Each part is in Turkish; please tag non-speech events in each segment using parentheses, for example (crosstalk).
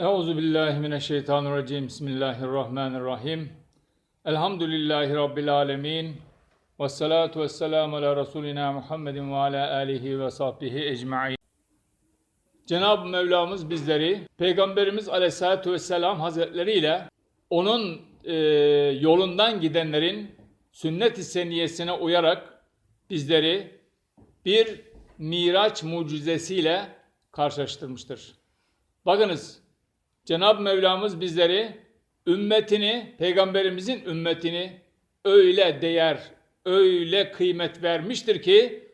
Euzu billahi mineşşeytanirracim. Bismillahirrahmanirrahim. Elhamdülillahi rabbil alamin. Ves salatu vesselamu ala Resulina Muhammedin ve ala alihi ve sahbihi ecmaîn. Cenab-ı Mevlamız bizleri Peygamberimiz Aleyhisselatü Vesselam Hazretleri ile onun e, yolundan gidenlerin sünnet-i seniyesine uyarak bizleri bir Miraç mucizesiyle karşılaştırmıştır. Bakınız Cenab-ı Mevlamız bizleri ümmetini, peygamberimizin ümmetini öyle değer, öyle kıymet vermiştir ki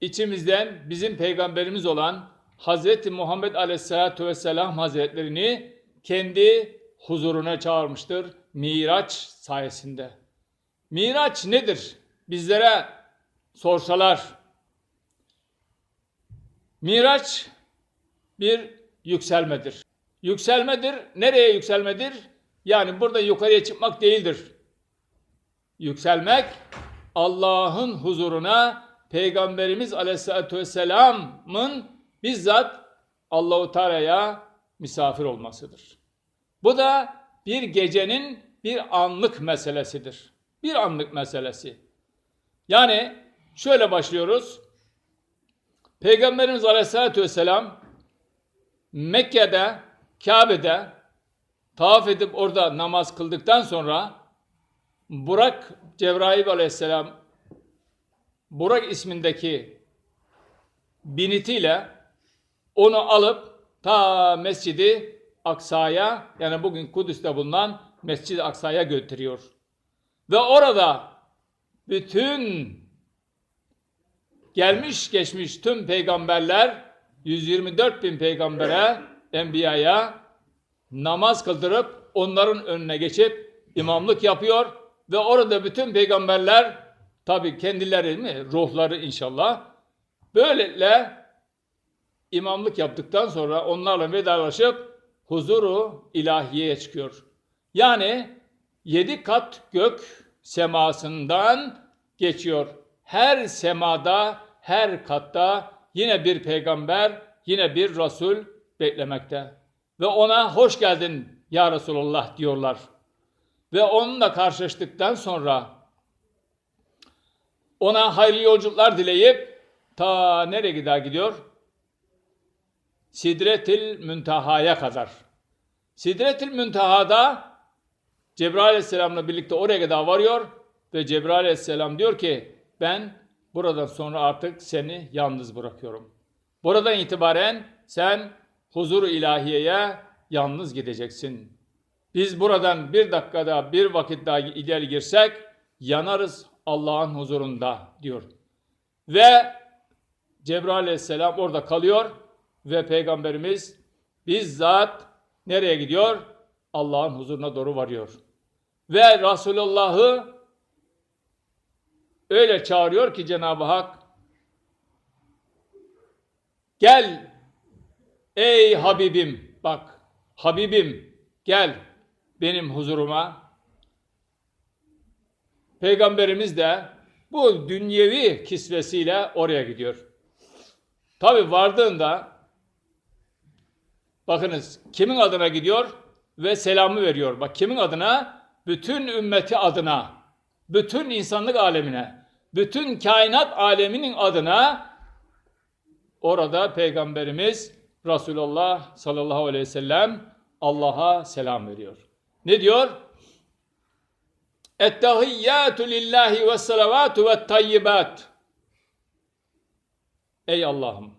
içimizden bizim peygamberimiz olan Hz. Muhammed Aleyhisselatü Vesselam Hazretlerini kendi huzuruna çağırmıştır Miraç sayesinde. Miraç nedir? Bizlere sorsalar. Miraç bir yükselmedir. Yükselmedir. Nereye yükselmedir? Yani burada yukarıya çıkmak değildir. Yükselmek Allah'ın huzuruna Peygamberimiz Aleyhisselatü Vesselam'ın bizzat Allahu Teala'ya misafir olmasıdır. Bu da bir gecenin bir anlık meselesidir. Bir anlık meselesi. Yani şöyle başlıyoruz. Peygamberimiz Aleyhisselatü Vesselam Mekke'de, Kabe'de tavaf edip orada namaz kıldıktan sonra Burak Cebrail Aleyhisselam Burak ismindeki binitiyle onu alıp ta Mescidi Aksa'ya yani bugün Kudüs'te bulunan Mescid-i Aksa'ya götürüyor. Ve orada bütün gelmiş geçmiş tüm peygamberler 124 bin peygambere, enbiyaya namaz kıldırıp onların önüne geçip imamlık yapıyor ve orada bütün peygamberler tabi kendileri mi ruhları inşallah böylelikle imamlık yaptıktan sonra onlarla vedalaşıp huzuru ilahiyeye çıkıyor. Yani yedi kat gök semasından geçiyor. Her semada, her katta yine bir peygamber, yine bir Resul beklemekte. Ve ona hoş geldin ya Resulullah diyorlar. Ve onunla karşılaştıktan sonra ona hayırlı yolculuklar dileyip ta nereye gider gidiyor? Sidretil Münteha'ya kadar. Sidretil Münteha'da Cebrail Aleyhisselam'la birlikte oraya kadar varıyor ve Cebrail Aleyhisselam diyor ki ben buradan sonra artık seni yalnız bırakıyorum. Buradan itibaren sen huzur ilahiyeye yalnız gideceksin. Biz buradan bir dakikada bir vakit daha ileri girsek yanarız Allah'ın huzurunda diyor. Ve Cebrail aleyhisselam orada kalıyor ve peygamberimiz bizzat nereye gidiyor? Allah'ın huzuruna doğru varıyor. Ve Resulullah'ı öyle çağırıyor ki Cenab-ı Hak gel ey Habibim bak Habibim gel benim huzuruma. Peygamberimiz de bu dünyevi kisvesiyle oraya gidiyor. Tabi vardığında bakınız kimin adına gidiyor ve selamı veriyor. Bak kimin adına? Bütün ümmeti adına, bütün insanlık alemine, bütün kainat aleminin adına orada Peygamberimiz Resulullah sallallahu aleyhi ve sellem Allah'a selam veriyor. Ne diyor? Ettehiyyatü lillahi ve salavatu ve tayyibat. Ey Allah'ım!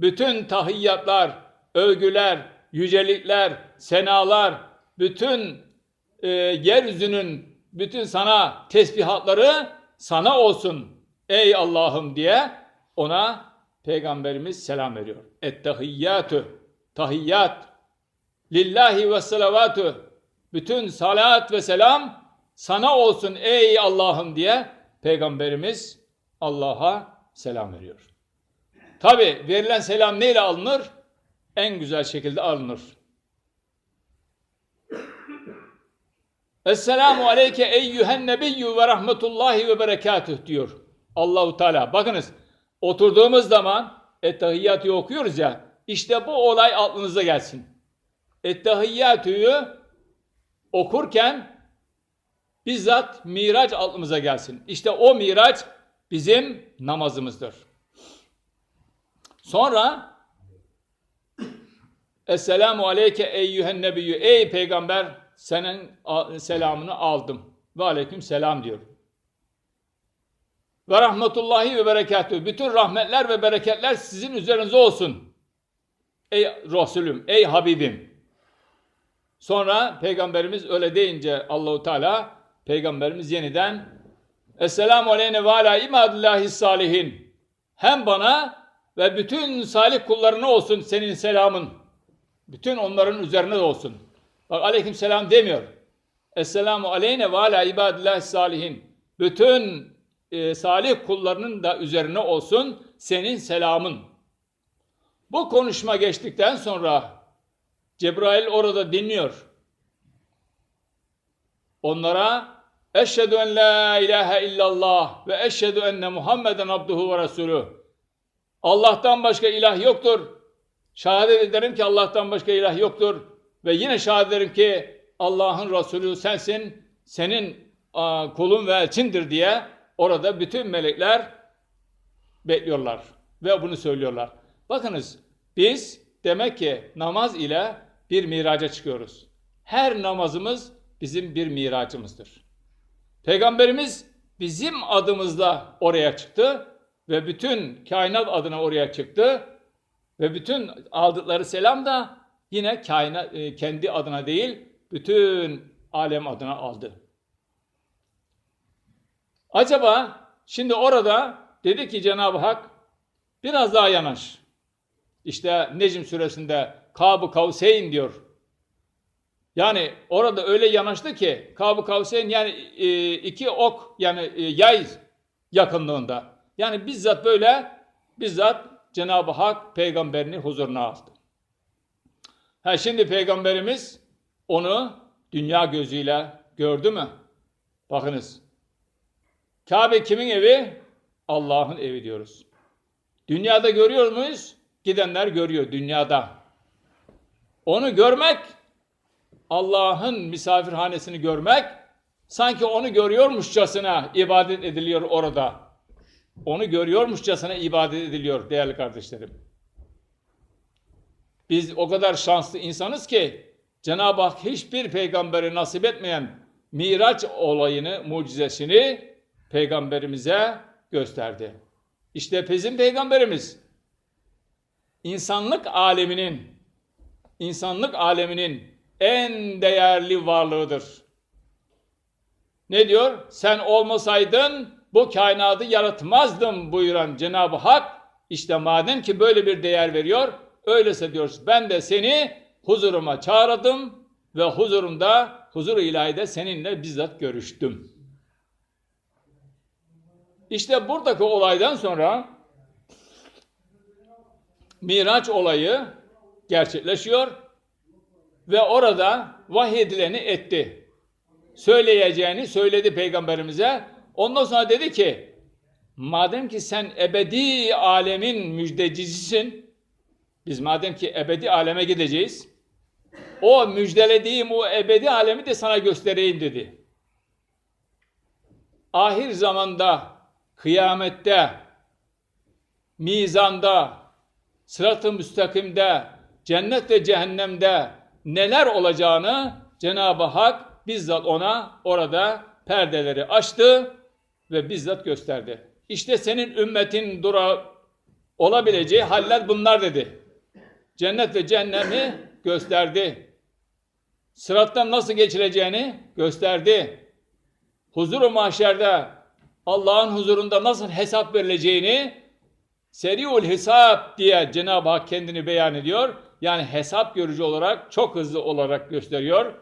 Bütün tahiyyatlar, övgüler, yücelikler, senalar, bütün e, yeryüzünün bütün sana tesbihatları sana olsun ey Allah'ım diye ona Peygamberimiz selam veriyor. Ettehiyyatü, tahiyyat, lillahi ve salavatü, bütün salat ve selam sana olsun ey Allah'ım diye Peygamberimiz Allah'a selam veriyor. Tabi verilen selam neyle alınır? En güzel şekilde alınır. Esselamu aleyke eyyühen nebiyyü ve rahmetullahi ve berekatüh diyor Allahu Teala. Bakınız oturduğumuz zaman ettehiyyatı okuyoruz ya işte bu olay aklınıza gelsin. Ettehiyyatü'yü okurken bizzat miraç aklımıza gelsin. İşte o miraç bizim namazımızdır. Sonra Esselamu aleyke eyyühen nebiyyü. Ey peygamber senin selamını aldım. Ve aleyküm selam diyor. Ve rahmetullahi ve berekatühü. Bütün rahmetler ve bereketler sizin üzerinize olsun. Ey Resulüm, ey Habibim. Sonra peygamberimiz öyle deyince Allahu Teala peygamberimiz yeniden Esselamu aleyne ve ala ibadillahi salihin. Hem bana ve bütün salih kullarına olsun senin selamın. Bütün onların üzerine olsun. Bak aleyküm selam demiyor. Esselamu aleyne ve ala ibadillahi salihin. Bütün e, salih kullarının da üzerine olsun senin selamın. Bu konuşma geçtikten sonra Cebrail orada dinliyor. Onlara Eşhedü en la ilahe illallah ve eşhedü enne Muhammeden abduhu ve resulü. Allah'tan başka ilah yoktur. Şehadet ederim ki Allah'tan başka ilah yoktur. Ve yine şehadet ederim ki Allah'ın Resulü sensin, senin kulun ve elçindir diye orada bütün melekler bekliyorlar ve bunu söylüyorlar. Bakınız biz demek ki namaz ile bir miraca çıkıyoruz. Her namazımız bizim bir miracımızdır. Peygamberimiz bizim adımızla oraya çıktı ve bütün kainat adına oraya çıktı ve bütün aldıkları selam da yine kainat e, kendi adına değil bütün alem adına aldı. Acaba şimdi orada dedi ki Cenab-ı Hak biraz daha yanaş. İşte Necm suresinde Kab-ı Kavseyn diyor. Yani orada öyle yanaştı ki Kab-ı Kavseyn yani e, iki ok yani e, yay yakınlığında. Yani bizzat böyle bizzat Cenab-ı Hak peygamberini huzuruna aldı. Ha şimdi peygamberimiz onu dünya gözüyle gördü mü? Bakınız. Kabe kimin evi? Allah'ın evi diyoruz. Dünyada görüyor muyuz? Gidenler görüyor dünyada. Onu görmek, Allah'ın misafirhanesini görmek, sanki onu görüyormuşçasına ibadet ediliyor orada. Onu görüyormuşçasına ibadet ediliyor değerli kardeşlerim. Biz o kadar şanslı insanız ki Cenab-ı Hak hiçbir peygamberi nasip etmeyen Miraç olayını, mucizesini peygamberimize gösterdi. İşte bizim peygamberimiz insanlık aleminin insanlık aleminin en değerli varlığıdır. Ne diyor? Sen olmasaydın bu kainatı yaratmazdım buyuran Cenab-ı Hak işte madem ki böyle bir değer veriyor öyleyse diyoruz ben de seni huzuruma çağırdım ve huzurumda huzur ilahide seninle bizzat görüştüm. İşte buradaki olaydan sonra Miraç olayı gerçekleşiyor ve orada vahyedileni etti. Söyleyeceğini söyledi peygamberimize. Ondan sonra dedi ki madem ki sen ebedi alemin müjdecisisin biz madem ki ebedi aleme gideceğiz o müjdelediğim o ebedi alemi de sana göstereyim dedi. Ahir zamanda, kıyamette, mizanda, sırat-ı müstakimde, cennet ve cehennemde neler olacağını Cenab-ı Hak bizzat ona orada perdeleri açtı ve bizzat gösterdi. İşte senin ümmetin dura olabileceği haller bunlar dedi. Cennet ve cehennemi gösterdi. Sırattan nasıl geçileceğini gösterdi. Huzur-u mahşerde Allah'ın huzurunda nasıl hesap verileceğini seriul hesap diye Cenab-ı Hak kendini beyan ediyor. Yani hesap görücü olarak çok hızlı olarak gösteriyor.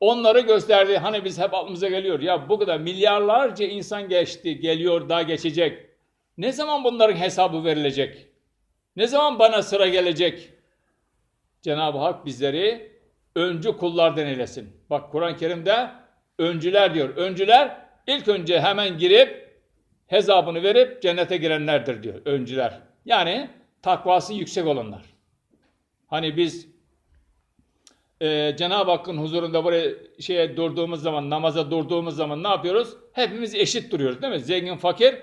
Onları gösterdi. Hani biz hep aklımıza geliyor. Ya bu kadar milyarlarca insan geçti, geliyor, daha geçecek. Ne zaman bunların hesabı verilecek? Ne zaman bana sıra gelecek? Cenab-ı Hak bizleri öncü kullardan eylesin. Bak Kur'an-ı Kerim'de öncüler diyor. Öncüler ilk önce hemen girip hesabını verip cennete girenlerdir diyor öncüler. Yani takvası yüksek olanlar. Hani biz e, Cenab-ı Hakk'ın huzurunda buraya şeye durduğumuz zaman, namaza durduğumuz zaman ne yapıyoruz? Hepimiz eşit duruyoruz değil mi? Zengin, fakir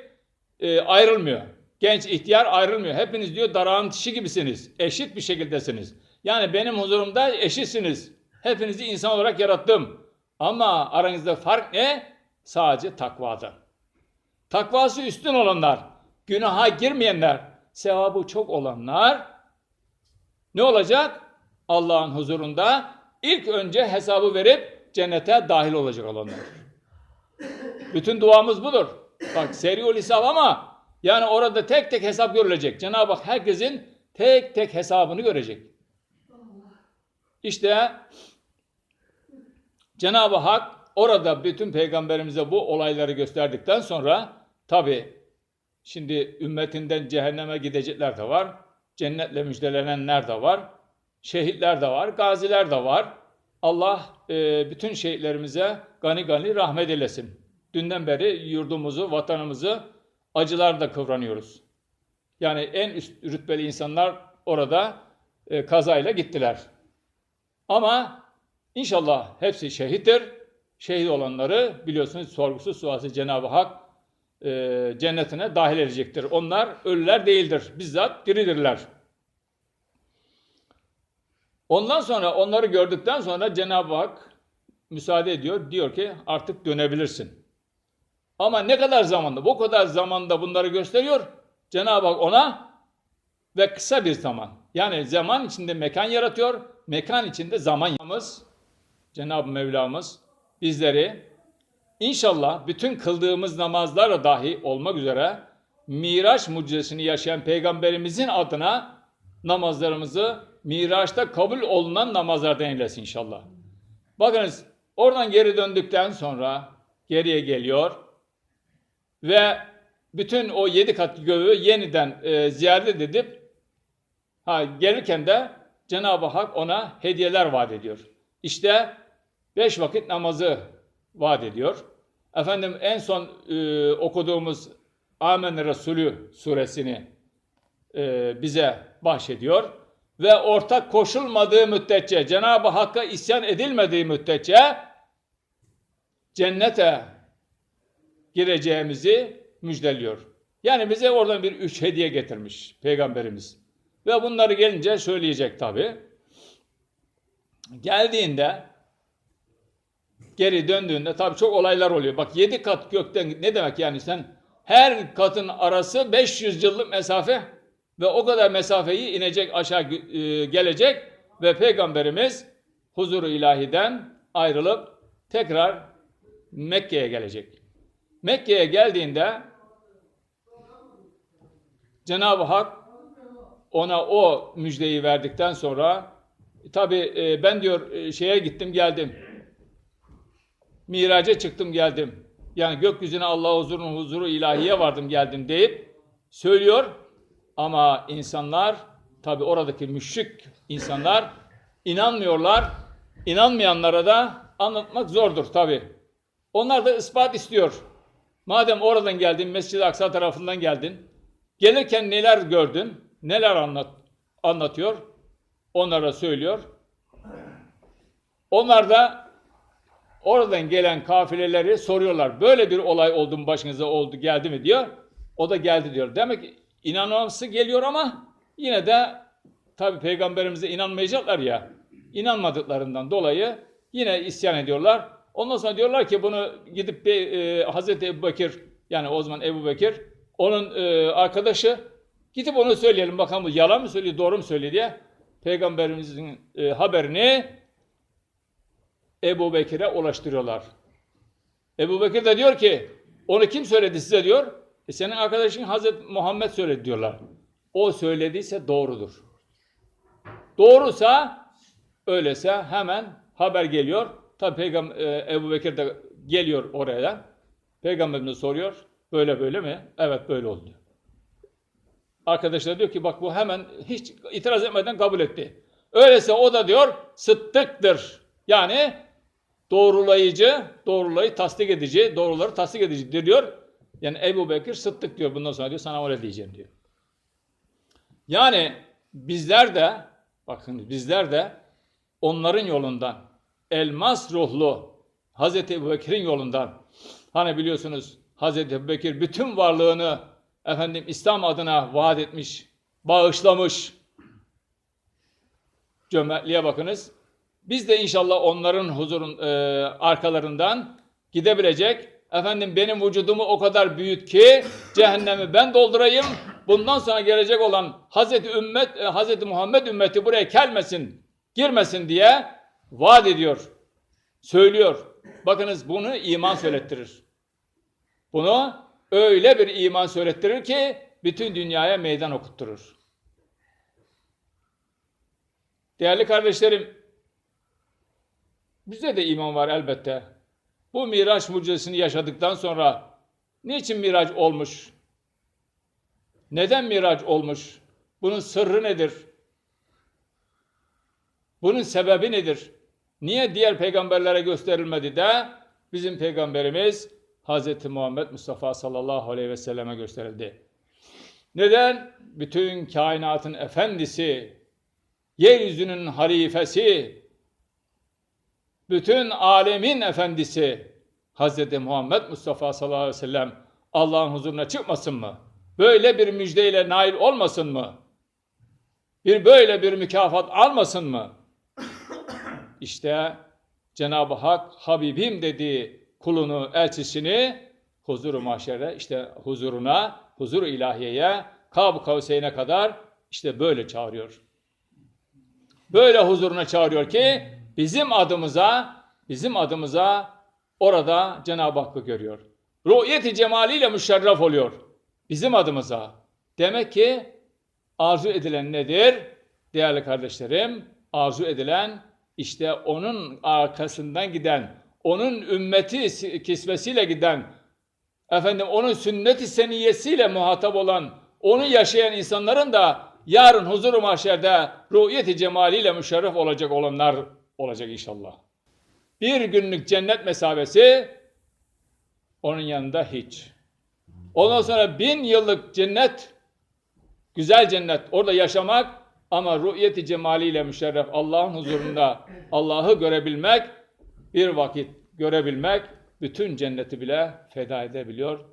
e, ayrılmıyor. Genç, ihtiyar ayrılmıyor. Hepiniz diyor darağın dişi gibisiniz. Eşit bir şekildesiniz. Yani benim huzurumda eşitsiniz. Hepinizi insan olarak yarattım. Ama aranızda fark ne? Sadece takvada. Takvası üstün olanlar, günaha girmeyenler, sevabı çok olanlar ne olacak? Allah'ın huzurunda ilk önce hesabı verip cennete dahil olacak olanlar. Bütün duamız budur. Bak seriol hesap ama yani orada tek tek hesap görülecek. Cenab-ı Hak herkesin tek tek hesabını görecek. İşte Cenab-ı Hak orada bütün peygamberimize bu olayları gösterdikten sonra tabi şimdi ümmetinden cehenneme gidecekler de var. Cennetle müjdelenenler de var. Şehitler de var. Gaziler de var. Allah e, bütün şehitlerimize gani gani rahmet eylesin. Dünden beri yurdumuzu, vatanımızı acılarla kıvranıyoruz. Yani en üst rütbeli insanlar orada e, kazayla gittiler. Ama inşallah hepsi şehittir. Şehit olanları biliyorsunuz sorgusuz sualsiz Cenab-ı Hak e, cennetine dahil edecektir. Onlar ölüler değildir. Bizzat diridirler. Ondan sonra onları gördükten sonra Cenab-ı Hak müsaade ediyor. Diyor ki artık dönebilirsin. Ama ne kadar zamanda? Bu kadar zamanda bunları gösteriyor. Cenab-ı Hak ona ve kısa bir zaman. Yani zaman içinde mekan yaratıyor. Mekan içinde zaman yalnız Cenab-ı Mevlamız bizleri inşallah bütün kıldığımız namazlara dahi olmak üzere Miraç mucizesini yaşayan peygamberimizin adına namazlarımızı Miraç'ta kabul olunan namazlardan eylesin inşallah. Bakınız oradan geri döndükten sonra geriye geliyor ve bütün o yedi kat göğü yeniden e, ziyaret edip ha, gelirken de Cenab-ı Hak ona hediyeler vaat ediyor. İşte beş vakit namazı vaat ediyor. Efendim en son e, okuduğumuz Amen Resulü suresini e, bize bahşediyor. Ve ortak koşulmadığı müddetçe, Cenab-ı Hakk'a isyan edilmediği müddetçe cennete gireceğimizi müjdeliyor. Yani bize oradan bir üç hediye getirmiş Peygamberimiz. Ve bunları gelince söyleyecek tabi. Geldiğinde geri döndüğünde tabi çok olaylar oluyor. Bak yedi kat gökten ne demek yani sen her katın arası 500 yıllık mesafe ve o kadar mesafeyi inecek aşağı e, gelecek ve Peygamberimiz huzuru ilahiden ayrılıp tekrar Mekke'ye gelecek. Mekke'ye geldiğinde Cenab-ı Hak ona o müjdeyi verdikten sonra tabi e, ben diyor e, şeye gittim geldim. Miraca çıktım geldim. Yani gökyüzüne Allah huzurunun huzuru ilahiye vardım geldim deyip söylüyor. Ama insanlar tabi oradaki müşrik insanlar inanmıyorlar. İnanmayanlara da anlatmak zordur tabi. Onlar da ispat istiyor. Madem oradan geldin, Mescid-i Aksa tarafından geldin, gelirken neler gördün, neler anlat, anlatıyor, onlara söylüyor. Onlar da oradan gelen kafileleri soruyorlar. Böyle bir olay oldu mu başınıza oldu, geldi mi diyor. O da geldi diyor. Demek ki inanması geliyor ama yine de tabi peygamberimize inanmayacaklar ya. İnanmadıklarından dolayı yine isyan ediyorlar. Ondan sonra diyorlar ki bunu gidip bir e, Hazreti Ebu Bekir yani o zaman Ebu Bekir onun e, arkadaşı gidip onu söyleyelim bakalım yalan mı söylüyor doğru mu söylüyor diye peygamberimizin e, haberini Ebu Bekir'e ulaştırıyorlar. Ebu Bekir de diyor ki onu kim söyledi size diyor. E senin arkadaşın Hazreti Muhammed söyledi diyorlar. O söylediyse doğrudur. Doğrusa öylese hemen haber geliyor. Tabi Peygamber Ebu Bekir de geliyor oraya. Peygamberimiz soruyor. Böyle böyle mi? Evet böyle oldu. Arkadaşlar diyor ki bak bu hemen hiç itiraz etmeden kabul etti. Öyleyse o da diyor sıddıktır. Yani doğrulayıcı, doğrulayı tasdik edici, doğruları tasdik edicidir diyor. Yani Ebu Bekir sıddık diyor bundan sonra diyor sana öyle diyeceğim diyor. Yani bizler de bakın bizler de onların yolundan, elmas ruhlu Hazreti Ebubekir'in yolundan. Hani biliyorsunuz Hazreti Ebubekir bütün varlığını efendim İslam adına vaat etmiş, bağışlamış. Cömertliğe bakınız. Biz de inşallah onların huzurun e, arkalarından gidebilecek. Efendim benim vücudumu o kadar büyüt ki cehennemi ben doldurayım. Bundan sonra gelecek olan Hazreti ümmet, e, Hazreti Muhammed ümmeti buraya gelmesin, girmesin diye vaat ediyor. Söylüyor. Bakınız bunu iman söylettirir. Bunu öyle bir iman söylettirir ki bütün dünyaya meydan okutturur. Değerli kardeşlerim, bizde de iman var elbette. Bu Miraç mucizesini yaşadıktan sonra niçin Miraç olmuş? Neden Miraç olmuş? Bunun sırrı nedir? Bunun sebebi nedir? Niye diğer peygamberlere gösterilmedi de bizim peygamberimiz Hz. Muhammed Mustafa sallallahu aleyhi ve selleme gösterildi? Neden? Bütün kainatın efendisi, yeryüzünün halifesi, bütün alemin efendisi Hz. Muhammed Mustafa sallallahu aleyhi ve sellem Allah'ın huzuruna çıkmasın mı? Böyle bir müjdeyle nail olmasın mı? Bir böyle bir mükafat almasın mı? (coughs) İşte Cenab-ı Hak Habibim dediği kulunu, elçisini huzuru mahşere, işte huzuruna, huzur ilahiyeye, Kab-ı Kavseyn'e kadar işte böyle çağırıyor. Böyle huzuruna çağırıyor ki bizim adımıza, bizim adımıza orada Cenab-ı Hakk'ı görüyor. Ru'yeti cemaliyle müşerref oluyor. Bizim adımıza. Demek ki arzu edilen nedir? Değerli kardeşlerim, arzu edilen işte onun arkasından giden, onun ümmeti kisvesiyle giden, efendim onun sünnet-i seniyyesiyle muhatap olan, onu yaşayan insanların da yarın huzur-u mahşerde ruhiyeti cemaliyle müşerref olacak olanlar olacak inşallah. Bir günlük cennet mesabesi onun yanında hiç. Ondan sonra bin yıllık cennet, güzel cennet, orada yaşamak ama ruhiyeti cemaliyle müşerref Allah'ın huzurunda Allah'ı görebilmek, bir vakit görebilmek, bütün cenneti bile feda edebiliyor,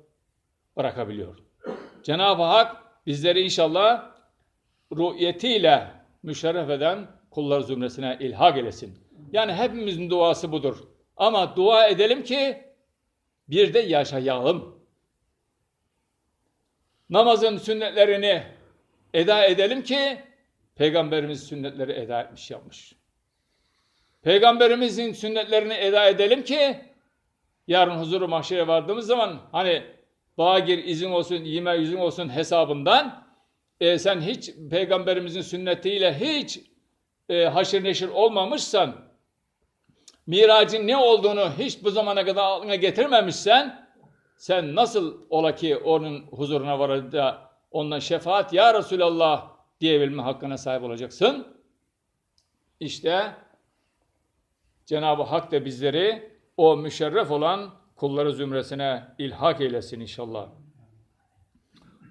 bırakabiliyor. Cenab-ı Hak bizleri inşallah ruhiyetiyle müşerref eden kullar zümresine ilhak eylesin. Yani hepimizin duası budur. Ama dua edelim ki bir de yaşayalım. Namazın sünnetlerini eda edelim ki Peygamberimiz sünnetleri eda etmiş yapmış. Peygamberimizin sünnetlerini eda edelim ki yarın huzuru mahşere vardığımız zaman hani bağ izin olsun, yeme yüzün olsun hesabından e, sen hiç peygamberimizin sünnetiyle hiç e, haşır neşir olmamışsan miracın ne olduğunu hiç bu zamana kadar aklına getirmemişsen sen nasıl ola ki onun huzuruna varır da ondan şefaat ya Resulallah diyebilme hakkına sahip olacaksın. İşte Cenab-ı Hak da bizleri o müşerref olan kulları zümresine ilhak eylesin inşallah.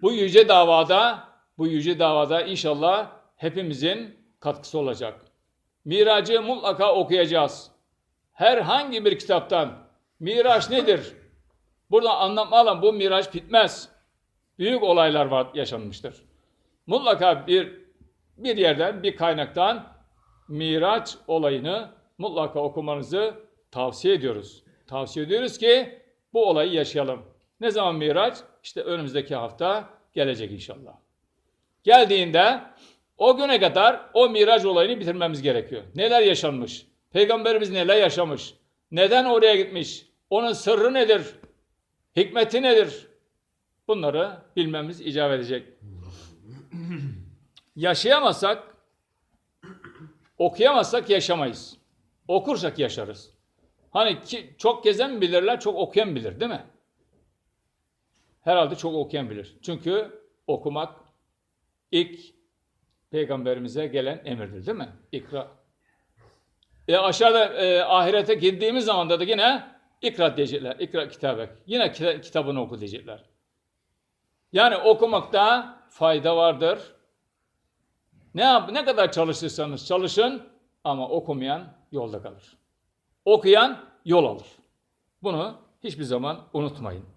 Bu yüce davada, bu yüce davada inşallah hepimizin katkısı olacak. Miracı mutlaka okuyacağız. Herhangi bir kitaptan Miraç nedir? Burada anlatmadan bu Miraç bitmez. Büyük olaylar var yaşanmıştır. Mutlaka bir bir yerden, bir kaynaktan Miraç olayını mutlaka okumanızı tavsiye ediyoruz. Tavsiye ediyoruz ki bu olayı yaşayalım. Ne zaman Miraç? İşte önümüzdeki hafta gelecek inşallah. Geldiğinde o güne kadar o Miraç olayını bitirmemiz gerekiyor. Neler yaşanmış? Peygamberimiz neler yaşamış? Neden oraya gitmiş? Onun sırrı nedir? Hikmeti nedir? Bunları bilmemiz icap edecek. (clears throat) Yaşayamazsak, okuyamazsak yaşamayız. Okursak yaşarız. Hani ki, çok gezen bilirler, çok okuyan bilir değil mi? Herhalde çok okuyan bilir. Çünkü okumak ilk peygamberimize gelen emirdir değil mi? İkra. E aşağıda e, ahirete girdiğimiz zaman da, yine ikra diyecekler. İkra kitabek. Yine kitabını oku diyecekler. Yani okumakta fayda vardır. Ne yap ne kadar çalışırsanız çalışın ama okumayan yolda kalır. Okuyan yol alır. Bunu hiçbir zaman unutmayın.